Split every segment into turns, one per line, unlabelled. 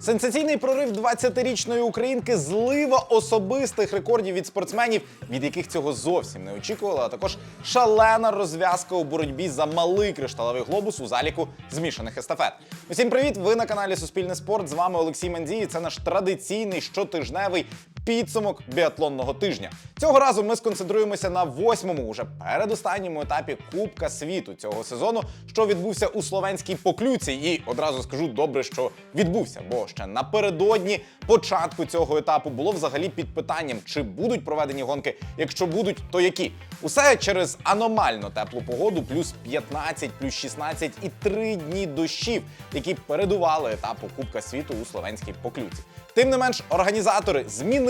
Сенсаційний прорив 20-річної українки, злива особистих рекордів від спортсменів, від яких цього зовсім не очікували, а також шалена розв'язка у боротьбі за малий кришталевий глобус у заліку змішаних естафет. Усім привіт! Ви на каналі Суспільне спорт. З вами Олексій Мандій. Це наш традиційний щотижневий підсумок біатлонного тижня. Цього разу ми сконцентруємося на восьмому, уже передостанньому етапі Кубка світу цього сезону, що відбувся у словенській поклюці. І одразу скажу добре, що відбувся, бо ще напередодні початку цього етапу було взагалі під питанням, чи будуть проведені гонки. Якщо будуть, то які? Усе через аномально теплу погоду, плюс 15, плюс 16 і 3 дні дощів, які передували етапу Кубка світу у словенській поклюці. Тим не менш, організатори,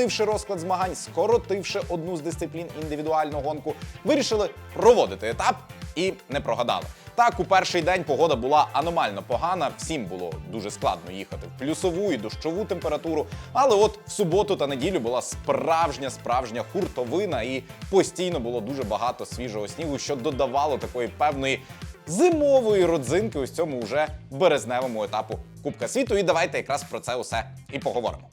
змінивши розклад змагань, скоротивши одну з дисциплін індивідуальну гонку, вирішили проводити етап і не прогадали. Так, у перший день погода була аномально погана, всім було дуже складно їхати в плюсову і дощову температуру. Але от в суботу та неділю була справжня справжня хуртовина, і постійно було дуже багато свіжого снігу, що додавало такої певної зимової родзинки ось цьому вже березневому етапу Кубка світу. І давайте якраз про це усе і поговоримо.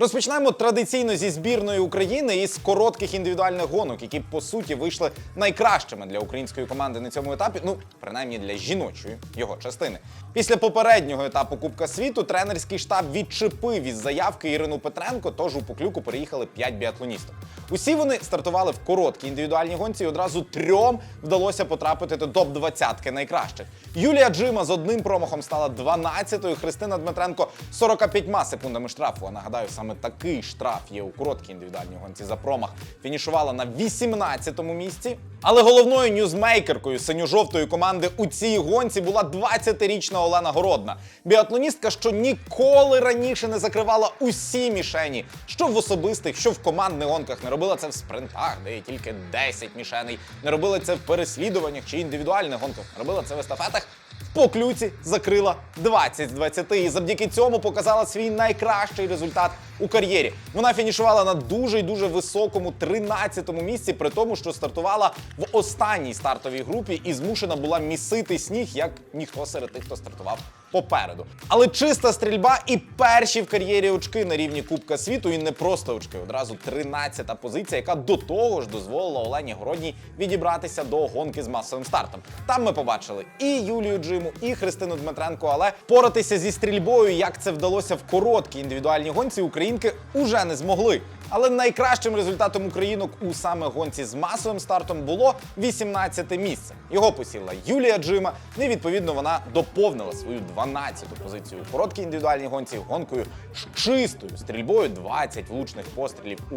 Розпочнемо традиційно зі збірної України із коротких індивідуальних гонок, які по суті вийшли найкращими для української команди на цьому етапі. Ну принаймні для жіночої його частини. Після попереднього етапу Кубка світу тренерський штаб відчепив із заявки Ірину Петренко, тож у поклюку переїхали 5 біатлоністів. Усі вони стартували в короткій індивідуальній гонці, і одразу трьом вдалося потрапити до топ 20 найкращих. Юлія Джима з одним промахом стала 12-ю, Христина Дмитренко 45 секундами штрафу. А нагадаю, саме такий штраф є у короткій індивідуальній гонці за промах. Фінішувала на 18-му місці. Але головною ньюзмейкеркою синьо-жовтої команди у цій гонці була 20-річна Олена Городна. Біатлоністка, що ніколи раніше не закривала усі мішені, що в особистих, що в командних гонках. Не робила це в спринтах, де є тільки 10 мішеней. Не робила це в переслідуваннях чи індивідуальних гонках. Не робила це в естафетах. В поклюці закрила 20 з 20 і завдяки цьому показала свій найкращий результат у кар'єрі. Вона фінішувала на дуже й дуже високому 13-му місці, при тому, що стартувала в останній стартовій групі і змушена була місити сніг, як ніхто серед тих, хто стартував попереду. Але чиста стрільба і перші в кар'єрі очки на рівні Кубка світу, і не просто очки, одразу 13-та позиція, яка до того ж дозволила Олені Городній відібратися до гонки з масовим стартом. Там ми побачили і Юлію Джиму, і Христину Дмитренко, але поратися зі стрільбою, як це вдалося в короткій індивідуальній гонці, українки уже не змогли. Але найкращим результатом українок у саме гонці з масовим стартом було 18-те місце. Його посіла Юлія Джима. Ну і відповідно вона доповнила свою 12-ту позицію у короткій індивідуальній гонці гонкою з чистою стрільбою 20 влучних пострілів у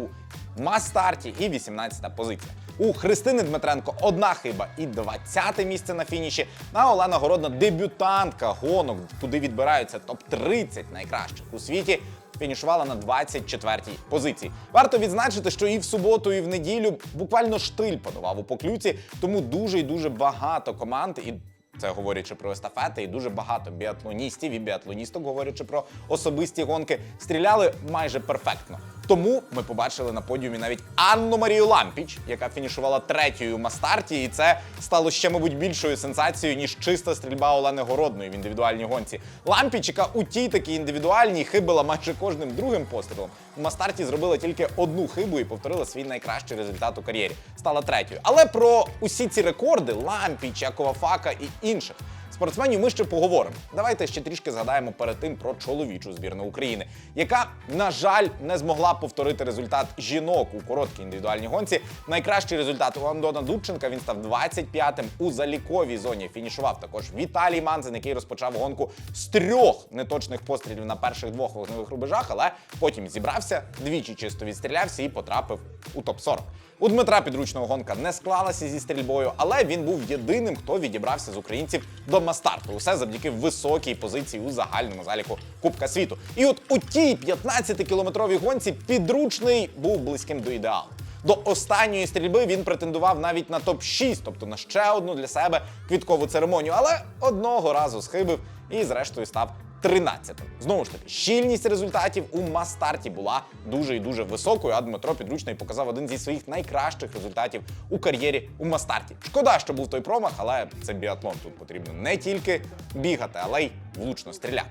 мас-старті і 18-та позиція. У Христини Дмитренко одна хиба і 20-те місце на фініші. А Олена Городна дебютантка гонок, куди відбираються топ-30 найкращих у світі фінішувала на 24-й позиції. Варто відзначити, що і в суботу, і в неділю буквально штиль подавав у поклюці, тому дуже і дуже багато команд і. Це говорячи про естафети, і дуже багато біатлоністів і біатлоністок, говорячи про особисті гонки, стріляли майже перфектно. Тому ми побачили на подіумі навіть Анну Марію Лампіч, яка фінішувала третьою мастарті, і це стало ще, мабуть, більшою сенсацією, ніж чиста стрільба Олени Городної в індивідуальній гонці. Лампіч, яка у тій такій індивідуальній хибила майже кожним другим пострілом. У мастарті зробила тільки одну хибу і повторила свій найкращий результат у кар'єрі. Стала третьою. Але про усі ці рекорди Лампіч, Якова Фака і інших. Спортсменів ми ще поговоримо. Давайте ще трішки згадаємо перед тим про чоловічу збірну України, яка, на жаль, не змогла повторити результат жінок у короткій індивідуальній гонці. Найкращий результат у Андона Дудченка він став 25-м у заліковій зоні. Фінішував також Віталій Манзин, який розпочав гонку з трьох неточних пострілів на перших двох вогневих рубежах, але потім зібрався, двічі чисто відстрілявся і потрапив у топ 40 у Дмитра підручного гонка не склалася зі стрільбою, але він був єдиним, хто відібрався з українців до мастарту. Усе завдяки високій позиції у загальному заліку Кубка світу. І от у тій 15-кілометровій гонці підручний був близьким до ідеалу. До останньої стрільби він претендував навіть на топ-6, тобто на ще одну для себе квіткову церемонію, але одного разу схибив і, зрештою, став 13-м. Знову ж таки, щільність результатів у мас-старті була дуже і дуже високою. А Дмитро Підручний показав один зі своїх найкращих результатів у кар'єрі у мас-старті. Шкода, що був той промах, але це біатлон. Тут потрібно не тільки бігати, але й влучно стріляти.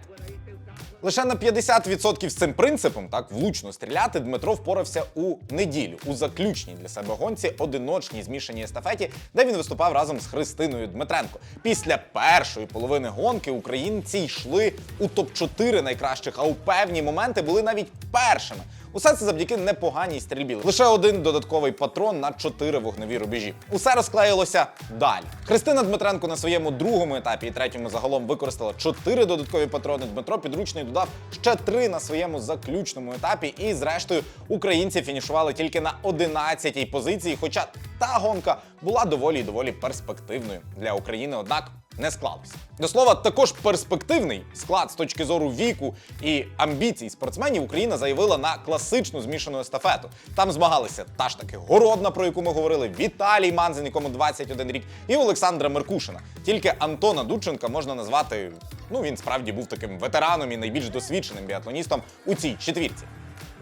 Лише на 50% з цим принципом, так влучно стріляти, Дмитро впорався у неділю у заключній для себе гонці одиночній змішаній естафеті, де він виступав разом з Христиною Дмитренко. Після першої половини гонки українці йшли у топ-4 найкращих, а у певні моменти були навіть першими. Усе це завдяки непоганій стрільбі. Лише один додатковий патрон на чотири вогневі рубежі. Усе розклеїлося далі. Христина Дмитренко на своєму другому етапі і третьому загалом використала чотири додаткові патрони. Дмитро Підручний додав ще три на своєму заключному етапі. І зрештою українці фінішували тільки на 11-й позиції. Хоча та гонка була доволі і доволі перспективною для України. Однак не склалося. До слова, також перспективний склад з точки зору віку і амбіцій спортсменів Україна заявила на класичну змішану естафету. Там змагалися та ж таки Городна, про яку ми говорили, Віталій Манзин, якому 21 рік, і Олександра Меркушина. Тільки Антона Дудченка можна назвати. Ну він справді був таким ветераном і найбільш досвідченим біатлоністом у цій четвірці.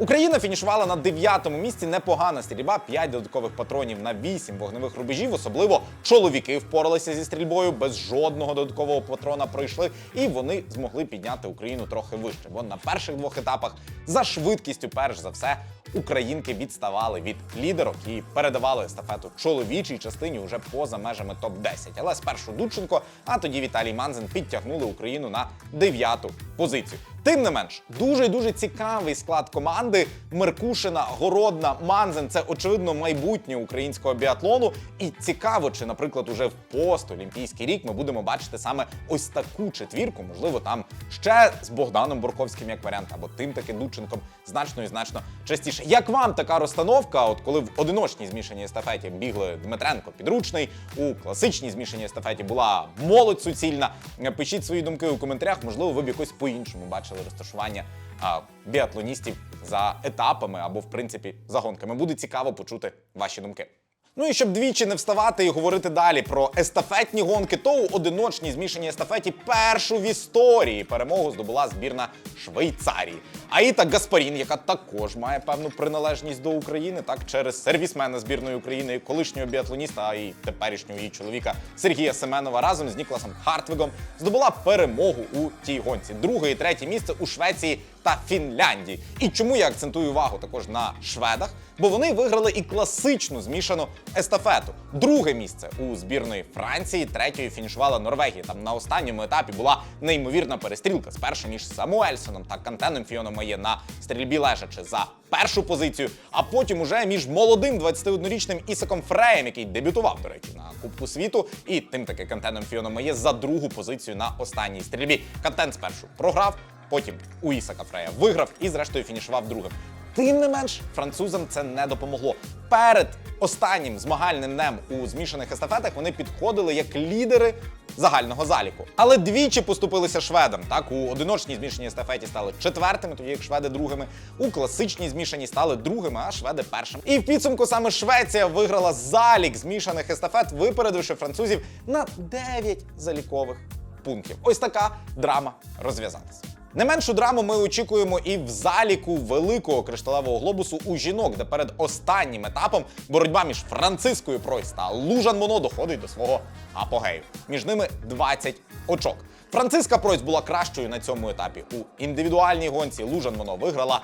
Україна фінішувала на дев'ятому місці. Непогана стрільба, 5 додаткових патронів на 8 вогневих рубежів. Особливо чоловіки впоралися зі стрільбою, без жодного додаткового патрона пройшли, і вони змогли підняти Україну трохи вище. Бо на перших двох етапах за швидкістю, перш за все, українки відставали від лідерок і передавали естафету чоловічій частині вже поза межами топ 10 Але спершу Дудченко, а тоді Віталій Манзин підтягнули Україну на дев'яту позицію. Тим не менш, дуже дуже цікавий склад команди Меркушина, Городна, Манзен. Це очевидно майбутнє українського біатлону. І цікаво, чи, наприклад, уже в постолімпійський рік ми будемо бачити саме ось таку четвірку. Можливо, там ще з Богданом Борковським як варіант, або тим таки Дудченком значно і значно частіше. Як вам така розстановка? От коли в одиночній змішаній естафеті бігли Дмитренко підручний, у класичній змішаній естафеті була молодь суцільна. Пишіть свої думки у коментарях. Можливо, ви б якось по-іншому бачили розташування а, біатлоністів за етапами або, в принципі, за гонками. Буде цікаво почути ваші думки. Ну і щоб двічі не вставати і говорити далі про естафетні гонки, то у одиночній змішаній естафеті першу в історії перемогу здобула збірна Швейцарії. Аїта Гаспарін, яка також має певну приналежність до України, так через сервісмена збірної України, колишнього біатлоніста, і теперішнього її чоловіка Сергія Семенова разом з Нікласом Хартвігом здобула перемогу у тій гонці. Друге і третє місце у Швеції та Фінляндії. І чому я акцентую увагу також на шведах? Бо вони виграли і класичну змішану естафету. Друге місце у збірної Франції, третьою фінішувала Норвегія. Там на останньому етапі була неймовірна перестрілка спершу між Самуельсоном та Кантеном Фіоном Має на стрільбі лежачи за першу позицію, а потім уже між молодим 21-річним Ісаком Фреєм, який дебютував, до речі, на Кубку світу, і тим таки Кантеном Фіоном Має за другу позицію на останній стрільбі. Кантен спершу програв. Потім у Ісака Фрея виграв і, зрештою, фінішував другим. Тим не менш, французам це не допомогло. Перед останнім змагальним днем у змішаних естафетах вони підходили як лідери загального заліку. Але двічі поступилися шведам. Так, у одиночній змішаній естафеті стали четвертими, тоді як шведи другими. У класичній змішаній стали другими, а шведи першими. І в підсумку саме Швеція виграла залік змішаних естафет, випередивши французів на 9 залікових пунктів. Ось така драма розв'язалася. Не меншу драму ми очікуємо і в заліку великого кришталевого глобусу у жінок, де перед останнім етапом боротьба між Францискою Пройс та Лужан Моно доходить до свого апогею. Між ними 20 очок. Франциска Пройс була кращою на цьому етапі. У індивідуальній гонці Лужан Моно виграла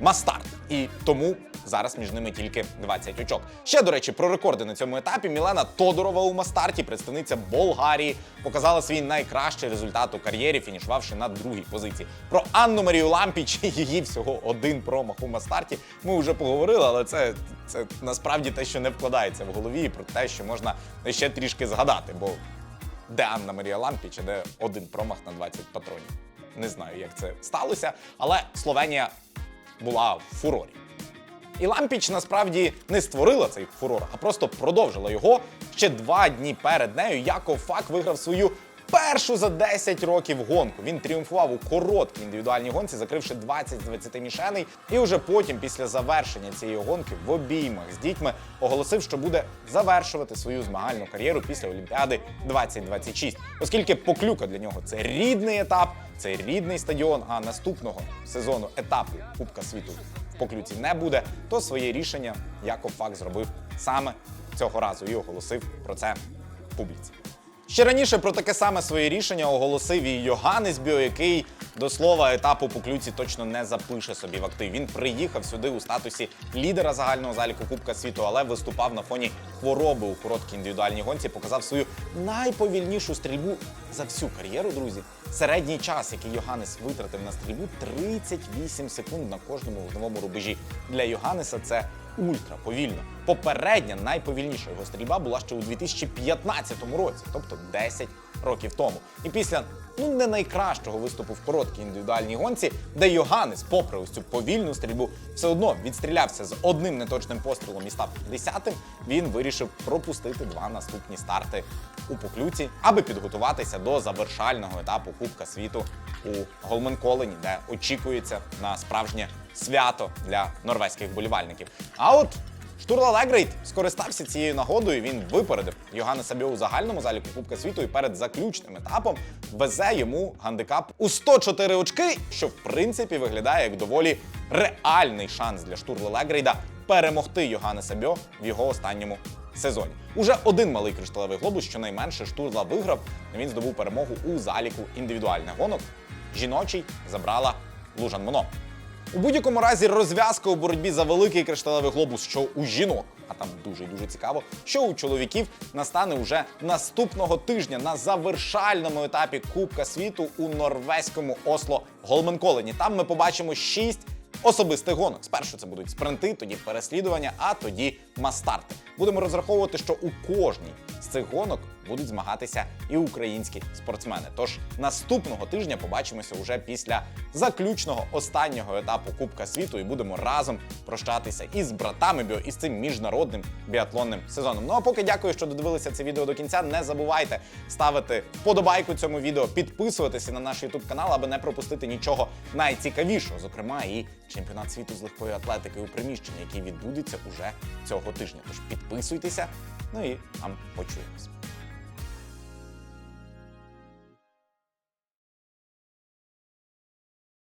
мастарт. І тому зараз між ними тільки 20 очок. Ще до речі, про рекорди на цьому етапі Мілена Тодорова у мастарті, представниця Болгарії, показала свій найкращий результат у кар'єрі, фінішувавши на другій позиції. Про Анну Марію Лампіч її всього один промах у мастарті. Ми вже поговорили, але це, це насправді те, що не вкладається в голові, і про те, що можна ще трішки згадати. Бо де Анна Марія Лампіч, а де один промах на 20 патронів. Не знаю, як це сталося, але Словенія була в фурорі. І Лампіч насправді не створила цей фурор, а просто продовжила його. Ще два дні перед нею Яков Фак виграв свою першу за 10 років гонку. Він тріумфував у короткій індивідуальній гонці, закривши 20 з 20 мішеней. І вже потім, після завершення цієї гонки, в обіймах з дітьми оголосив, що буде завершувати свою змагальну кар'єру після Олімпіади 2026. Оскільки поклюка для нього це рідний етап, це рідний стадіон. А наступного сезону етапу Кубка світу в поклюці не буде, то своє рішення Яков Фак зробив саме цього разу і оголосив про це публіці. Ще раніше про таке саме своє рішення оголосив і Йоганнес Біо, який до слова етапу по ключі точно не запише собі в актив. Він приїхав сюди у статусі лідера загального заліку Кубка світу, але виступав на фоні хвороби у короткій індивідуальній гонці. Показав свою найповільнішу стрільбу за всю кар'єру, друзі. Середній час, який Йоганнес витратив на стрільбу, 38 секунд на кожному вогневому рубежі. Для Йоганнеса це ультра повільно. Попередня найповільніша його стрільба була ще у 2015 році, тобто 10 років тому. І після ну не найкращого виступу в короткій індивідуальній гонці, де Йоганнес, попри ось цю повільну стрільбу, все одно відстрілявся з одним неточним пострілом і став 10-тим, він вирішив пропустити два наступні старти у поклюці, аби підготуватися до завершального етапу Кубка світу у Голменколені, де очікується на справжнє свято для норвезьких болівальників. А от Штурла Легрейт скористався цією нагодою. Він випередив Йоганнеса Біо у загальному заліку Кубка світу і перед заключним етапом везе йому гандикап у 104 очки, що в принципі виглядає як доволі реальний шанс для Штурла Легрейда перемогти Йоганнеса Біо в його останньому сезоні. Уже один малий кришталевий глобус, щонайменше Штурла виграв. Він здобув перемогу у заліку індивідуальних гонок. Жіночий забрала Лужан Моно. У будь-якому разі розв'язка у боротьбі за великий кришталевий глобус, що у жінок, а там дуже дуже цікаво, що у чоловіків настане уже наступного тижня на завершальному етапі Кубка світу у норвезькому Осло Голменколені. Там ми побачимо шість особистих гонок. Спершу це будуть спринти, тоді переслідування, а тоді мастарти. Будемо розраховувати, що у кожній з цих гонок будуть змагатися і українські спортсмени. Тож наступного тижня побачимося вже після заключного останнього етапу Кубка світу і будемо разом прощатися із братами біо і з цим міжнародним біатлонним сезоном. Ну а поки дякую, що додивилися це відео до кінця. Не забувайте ставити вподобайку цьому відео, підписуватися на наш YouTube канал, аби не пропустити нічого найцікавішого, зокрема і чемпіонат світу з легкої атлетики у приміщенні, який відбудеться уже цього тижня. Тож підписуйтеся, ну і нам почуємось.